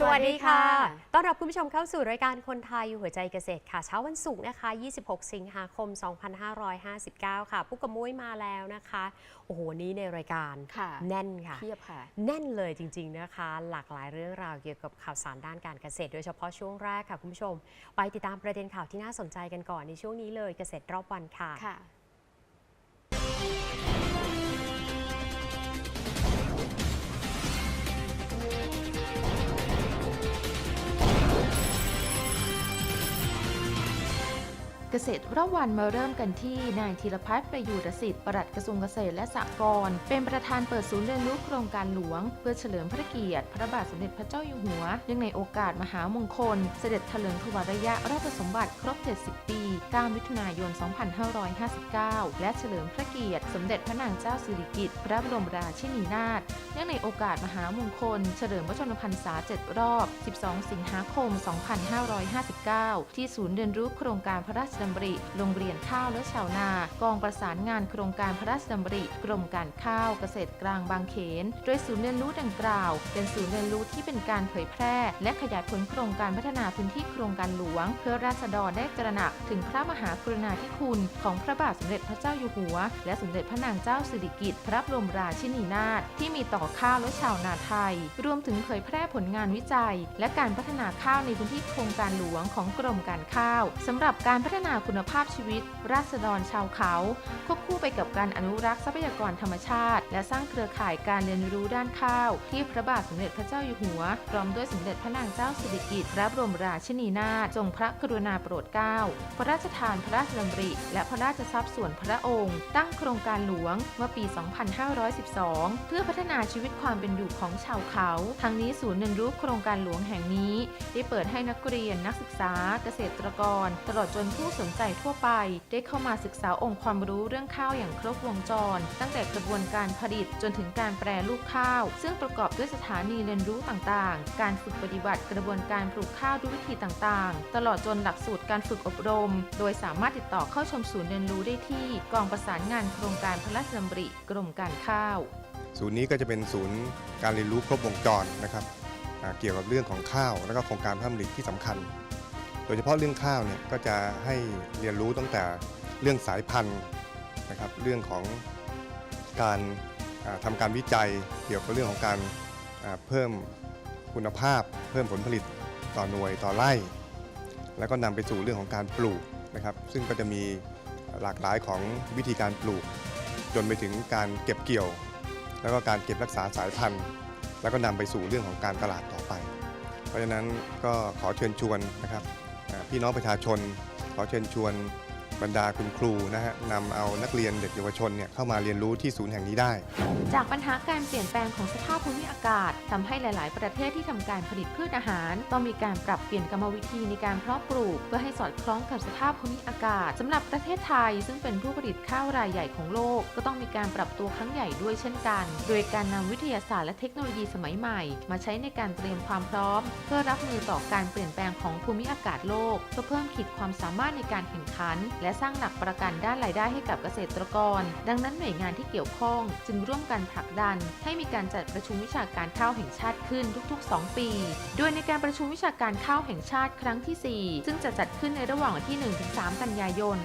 สวัสดีค่ะสวัสดีค่ะ ต้อนรับคุณผู้ชมเข้าสู่รายการคนไทยหัวใจเกษตรค่ะ เช้าวันศุกร์นะคะ 26 สิงหาคม 2559 ค่ะปุ๊กกับมุ้ยมาแล้วนะคะ โอ้โหวันนี้ในรายการค่ะแน่นค่ะ เทียบค่ะ แน่นเลยจริง ๆนะคะ หลากหลายเรื่องราวเกี่ยวกับข่าวสารด้านการเกษตร โดยเฉพาะช่วงแรกค่ะคุณผู้ชม ไปติดตามประเด็นข่าวที่น่าสนใจกันก่อนในช่วงนี้เลยเกษตรรอบวันค่ะ เกษตรรอบวันมาเริ่มกันที่นายธีรพัฒน์ประยูรสิทธิ์ปลัดกระทรวงเกษตรและสหกรณ์เป็นประธานเปิดศูนย์เรียนรู้โครงการหลวง เพื่อเฉลิมพระเกียรติ พระบาทสมเด็จพระเจ้าอยู่หัวเนื่องในโอกาสมหามงคล เสด็จเถลิงถวายระยะราชสมบัติครบ 70 ปี 9 มิถุนายน 2559 และเฉลิมพระเกียรติ สมเด็จพระนางเจ้าสิริกิติ์พระบรมราชินีนาถเนื่องในโอกาสมหามงคล เฉลิมพระชนมพรรษา 7 รอบ 12 สิงหาคม 2559 ที่ศูนย์เรียนรู้โครงการพระราชดำริ โรงเรียนข้าวและชาวนา กองประสานงานโครงการพระราชดำริ กรมการข้าวเกษตรกลางบางเขน โดยศูนย์เรียนรู้ดังกล่าว เป็นศูนย์เรียนรู้ที่เป็นการเผยแพร่ และขยายผลโครงการพัฒนาพื้นที่โครงการหลวง เพื่อราษฎรได้ตระหนักถึงพระมหากรุณาธิคุณ ของพระบาทสมเด็จพระเจ้าอยู่หัว และสมเด็จพระนางเจ้าสิริกิติ์พระบรมราชินีนาถที่มีต่อข้าวและชาวนาไทย รวมถึงเผยแพร่ผลงานวิจัย และการพัฒนาข้าวในพื้นที่โครงการหลวงของกรมการข้าวสำหรับการพัฒนาคุณภาพชีวิต ราษฎรชาวเขา ควบคู่ไปกับการอนุรักษ์ทรัพยากรธรรมชาติ และสร้างเครือข่ายการเรียนรู้ด้านข้าว ที่พระบาทสมเด็จพระเจ้าอยู่หัวพร้อมด้วยสมเด็จพระนางเจ้าสิริกิติ์พระบรมราชินีนาถทรงพระกรุณาโปรดเกล้าพระราชทานพระราชดำริ และพระราชทรัพย์ส่วนพระองค์ ตั้งโครงการหลวงเมื่อปี 2512 เพื่อพัฒนาชีวิตความเป็นอยู่ของชาวเขา ทั้งนี้ศูนย์เรียนรู้โครงการหลวงแห่งนี้ ได้เปิดให้นักเรียนนักศึกษาเกษตรกร ตลอดจนผู้สนใจทั่วไป ได้เข้ามาศึกษาองค์ความรู้เรื่องข้าวอย่างครบวงจร ตั้งแต่กระบวนการผลิตจนถึงการแปรรูปข้าว ซึ่งประกอบด้วยสถานีเรียนรู้ต่างๆ การฝึกปฏิบัติกระบวนการปลูกข้าวด้วยวิธีต่างๆ ตลอดจนหลักสูตรการฝึกอบรม โดยสามารถติดต่อเข้าชมศูนย์เรียนรู้ได้ที่ กองประสานงานโครงการพระราชดำริกรมการข้าว ศูนย์นี้ก็จะเป็นศูนย์การเรียนรู้ครบวงจรนะครับเกี่ยวกับเรื่องของข้าว และก็โครงการพระราชดำริที่สำคัญ ดยเฉพาะเรื่องข้าวเนี่ยก็จะให้เรียนรู้ตั้งแต่เรื่องสายพันธุ์นะครับเรื่องของการทำาการวิจัยเกี่ยวกับเรื่องของการเพิ่มคุณภาพ เพิ่มผลผลิตต่อหน่วยต่อไร่ แล้วก็นำไปสู่เรื่องของการปลูกนะครับ ซึ่งก็จะมีหลากหลายของวิธีการปลูก จนไปถึงการเก็บเกี่ยว แล้วก็การเก็บรักษาสายพันธุ์ แล้วก็นำไปสู่เรื่องของการตลาดต่อไป เพราะฉะนั้นก็ขอเชิญชวนนะครับ พี่น้องประชาชน ขอเชิญชวน บรรดาคุณครูนะฮะนำเอานักเรียนเด็กเยาวชนเนี่ยเข้ามาเรียนรู้ที่ศูนย์แห่งนี้ได้ จากปัญหาการเปลี่ยนแปลงของสภาพภูมิอากาศทำให้หลาย ๆ ประเทศที่ทำการผลิตพืชอาหาร ต้องมีการปรับเปลี่ยนกรรมวิธีในการเพาะปลูก เพื่อให้สอดคล้องกับสภาพภูมิอากาศสำหรับประเทศไทย ซึ่งเป็นผู้ผลิตข้าวรายใหญ่ของโลก ก็ต้องมีการปรับตัวครั้งใหญ่ด้วยเช่นกัน โดยการนำวิทยาศาสตร์และเทคโนโลยีสมัยใหม่ มาใช้ในการเตรียมความพร้อม เพื่อรับมือต่อการเปลี่ยนแปลงของภูมิอากาศโลกเพื่อเพิ่มขีดความสามารถในการแข่งขัน และและสร้างหลักประกันด้านรายได้ให้กับเกษตรกร ดังนั้นหน่วยงานที่เกี่ยวข้อง จึงร่วมกันผลักดัน ให้มีการจัดประชุมวิชาการข้าวแห่งชาติขึ้นทุก ๆ 2 ปี โดยในการประชุมวิชาการข้าวแห่งชาติครั้งที่ 4 ซึ่งจะจัดขึ้นในระหว่างวันที่ 1-3 กันยายน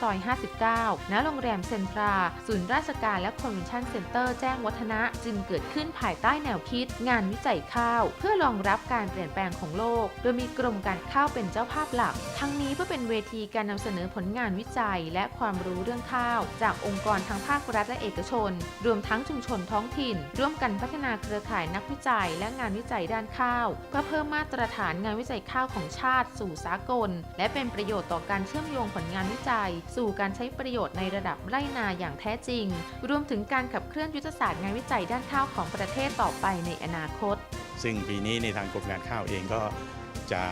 2559 ณ โรงแรมเซ็นทรา ศูนย์ราชการและคอนเวนชั่นเซ็นเตอร์แจ้งวัฒนะ จึงเกิดขึ้นภายใต้แนวคิด งานวิจัยข้าว เพื่อรองรับการเปลี่ยนแปลงของโลก โดยมีกรมการข้าวเป็นเจ้าภาพหลัก ทั้งนี้เพื่อเป็นเวทีการนำเสนอผลงานวิจัย และความรู้เรื่องข้าว จากองค์กรทั้งภาครัฐและเอกชน รวมทั้งชุมชนท้องถิ่น ร่วมกันพัฒนาเครือข่ายนักวิจัย และงานวิจัยด้านข้าวเพื่อเพิ่มมาตรฐานงานวิจัยข้าวของชาติ สู่สากล และเป็นประโยชน์ต่อการเชื่อมโยงผลงานวิจัย สู่การใช้ประโยชน์ในระดับไร่นาอย่างแท้จริง รวมถึงการขับเคลื่อนยุทธศาสตร์งานวิจัยด้านข้าวของประเทศต่อไปในอนาคต ซึ่งปีนี้ในทางกรมการข้าวเองก็จะ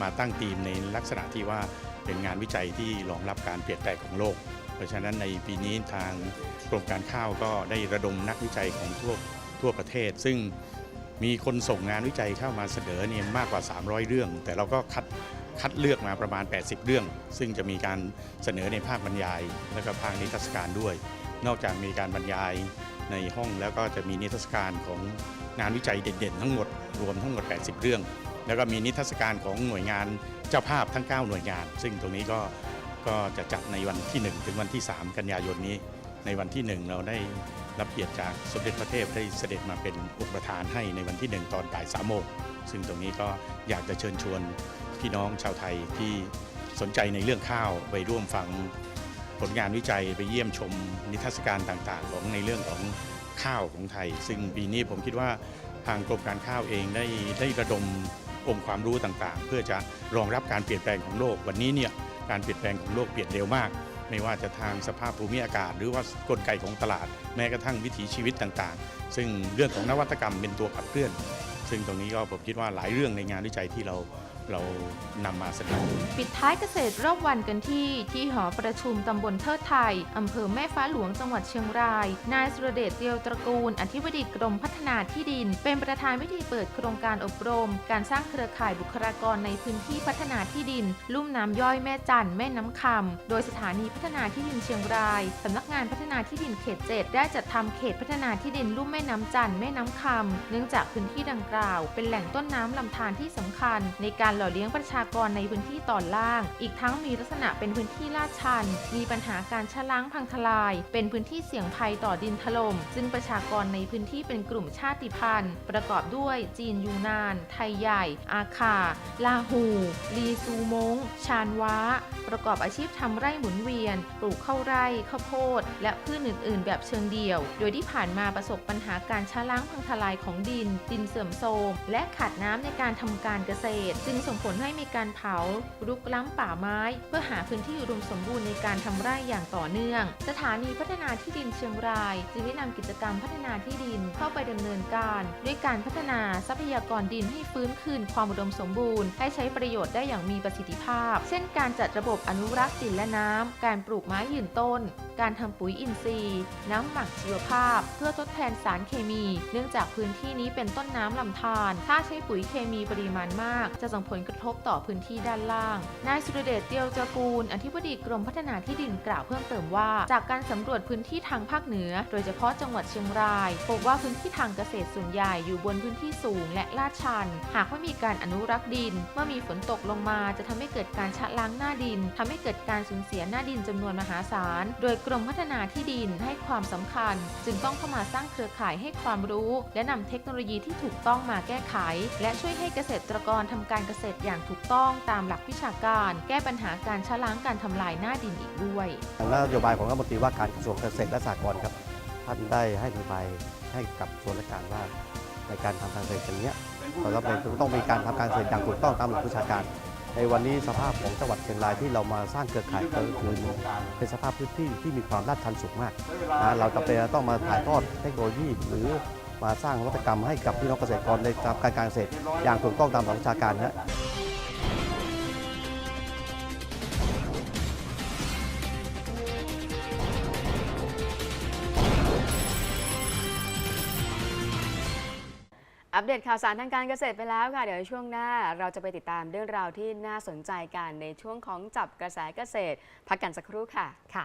มาตั้งธีมในลักษณะที่ว่า เป็นงานวิจัยที่รองรับการเปลี่ยนแปลงของโลก เพราะฉะนั้นในปีนี้ทางกรมการข้าวก็ได้ระดมนักวิจัยของทั่วทั่วประเทศ ซึ่งมีคนส่งงานวิจัยเข้ามาเสนอเนี่ยมากกว่า 300 เรื่อง แต่เราก็คัดคัดเลือกมาประมาณ 80 เรื่อง ซึ่งจะมีการเสนอในภาคบรรยาย และก็ภาคนิทรรศการด้วย นอกจากมีการบรรยายในห้องแล้วก็จะมีนิทรรศการของงานวิจัยเด่นๆ ทั้งหมดรวมทั้งหมด 80 เรื่อง แล้วก็มีนิทรรศการของหน่วยงาน เจ้าภาพทั้ง 9 หน่วยงาน ซึ่งตรงนี้ก็ก็จะจัดในวันที่ 1 ถึงวันที่ 3 กันยายนนี้ ในวันที่ 1 เราได้รับเกียรติจากสมเด็จพระเทพได้เสด็จมาเป็นองค์ประธานให้ในวันที่ 1 ตอนบ่ายสามโมงซึ่งตรงนี้ก็อยากจะเชิญชวนพี่น้องชาวไทยที่สนใจในเรื่องข้าวไปร่วมฟังผลงานวิจัยไปเยี่ยมชมนิทรรศการต่างๆ ของในเรื่องของข้าวของไทย ซึ่งปีนี้ผมคิดว่าทางกรมการข้าวเองได้ได้ระดม องค์ความรู้ต่างๆ เพื่อจะรองรับการเปลี่ยนแปลงของโลก วันนี้เนี่ยการเปลี่ยนแปลงของโลกเปลี่ยนเร็วมาก ไม่ว่าจะทางสภาพภูมิอากาศ หรือว่ากลไกของตลาด แม้กระทั่งวิถีชีวิตต่างๆ ซึ่งเรื่องของนวัตกรรมเป็นตัวขับเคลื่อน ซึ่งตรงนี้ก็ผมคิดว่าหลายเรื่องในงานวิจัยที่เรา เรานำมาเสนอปิดท้ายเกษตรรอบวันกันที่ที่หอประชุมตำบลเทิดไทยอำเภอแม่ฟ้าหลวงจังหวัดเชียงราย นายสุรเดชเตียวตระกูล อธิบดีกรมพัฒนาที่ดิน เป็นประธานพิธีเปิดโครงการอบรม การสร้างเครือข่ายบุคลากรในพื้นที่พัฒนาที่ดิน ลุ่มน้ำย่อยแม่จันแม่น้ำคำโดยสถานีพัฒนาที่ดินเชียงรายสำนักงานพัฒนาที่ดินเขต 7 ได้จัดทำเขตพัฒนาที่ดินลุ่มแม่น้ำจันแม่น้ำคำเนื่องจากพื้นที่ดังกล่าว เป็นแหล่งต้นน้ำลำธารที่สำคัญในการหล่อเลี้ยงประชากรในพื้นที่ตอนล่าง อีกทั้งมีลักษณะเป็นพื้นที่ลาดชัน มีปัญหาการชะล้างพังทลาย เป็นพื้นที่เสี่ยงภัยต่อดินถล่ม ซึ่งประชากรในพื้นที่เป็นกลุ่มชาติพันธุ์ ประกอบด้วยจีนยูนาน ไทยใหญ่ อาคา ลาหู ลีซูมง ชานว้า ประกอบอาชีพทำไร่หมุนเวียน ปลูกข้าวไร่ข้าวโพด และพืชอื่น ๆ แบบเชิงเดี่ยว โดยที่ผ่านมาประสบปัญหาการชะล้างพังทลายของดิน ดินเสื่อมโทรมและขาดน้ำในการทำการเกษตร จึงส่งผลให้มีการเผา รุกล้ำป่าไม้ เพื่อหาพื้นที่อุดมสมบูรณ์ในการทำไร่อย่างต่อเนื่อง สถานีพัฒนาที่ดินเชียงราย จึงได้นำกิจกรรมพัฒนาที่ดินเข้าไปดำเนินการ ด้วยการพัฒนาทรัพยากรดินให้ฟื้นคืนความอุดมสมบูรณ์ ให้ใช้ประโยชน์ได้อย่างมีประสิทธิภาพ เช่น การจัดระบบอนุรักษ์ดินและน้ำการปลูกไม้ยืนต้น การทำปุ๋ยอินทรีย์ น้ำหมักชีวภาพ เพื่อทดแทนสารเคมี เนื่องจากพื้นที่นี้เป็นต้นน้ำลำธารถ้าใช้ปุ๋ยเคมีปริมาณมาก จะส่งผลกระทบต่อพื้นที่ด้านล่าง นายสุรเดชเตียวตระกูล อธิบดีกรมพัฒนาที่ดินกล่าวเพิ่มเติมว่า จากการสำรวจพื้นที่ทางภาคเหนือ โดยเฉพาะจังหวัดเชียงรายพบว่าพื้นที่ทางเกษตรส่วนใหญ่อยู่บนพื้นที่สูงและลาดชัน หากไม่มีการอนุรักษ์ดิน เมื่อมีฝนตกลงมาจะทำให้เกิดการชะล้างหน้าดินทำให้เกิดการสูญเสียหน้าดินจำนวนมหาศาล โดยกรมพัฒนาที่ดินให้ความสำคัญ จึงต้องเข้ามาสร้างเครือข่ายให้ความรู้ และนำเทคโนโลยีที่ถูกต้องมาแก้ไข และช่วยให้เกษตรกรทำการเกษตรอย่างถูกต้องตามหลักวิชาการ แก้ปัญหาการชะล้างการทำลายหน้าดินอีกด้วยทางนโยบายของรัฐมนตรีว่าการกระทรวงเกษตรและสหกรณ์ครับท่านได้ให้นโยบายให้กับส่วนราชการว่าในการทำการเกษตรอย่างเนี้ยเราต้องเป็นต้องมีการทำการเกษตรอย่างถูกต้องตามหลักวิชาการ ในวันนี้สภาพของจังหวัดเชียงรายที่เรามาสร้างเครือข่ายก็คือเป็นสภาพพื้นที่ที่มีความลาดชันสูงมากนะเราจำเป็นจะต้องมาถ่ายทอดเทคโนโลยีหรือ มาสร้างวัตกรรมให้กับพี่น้องเกษตรกรในการการเกษตร อย่างถูกต้องตามหลักวิชาการนะอัปเดตข่าวสารทางการเกษตรไปแล้วค่ะ เดี๋ยวช่วงหน้าเราจะไปติดตามเรื่องราวที่น่าสนใจกันในช่วงของจับกระแสเกษตร พักกันสักครู่ค่ะค่ะ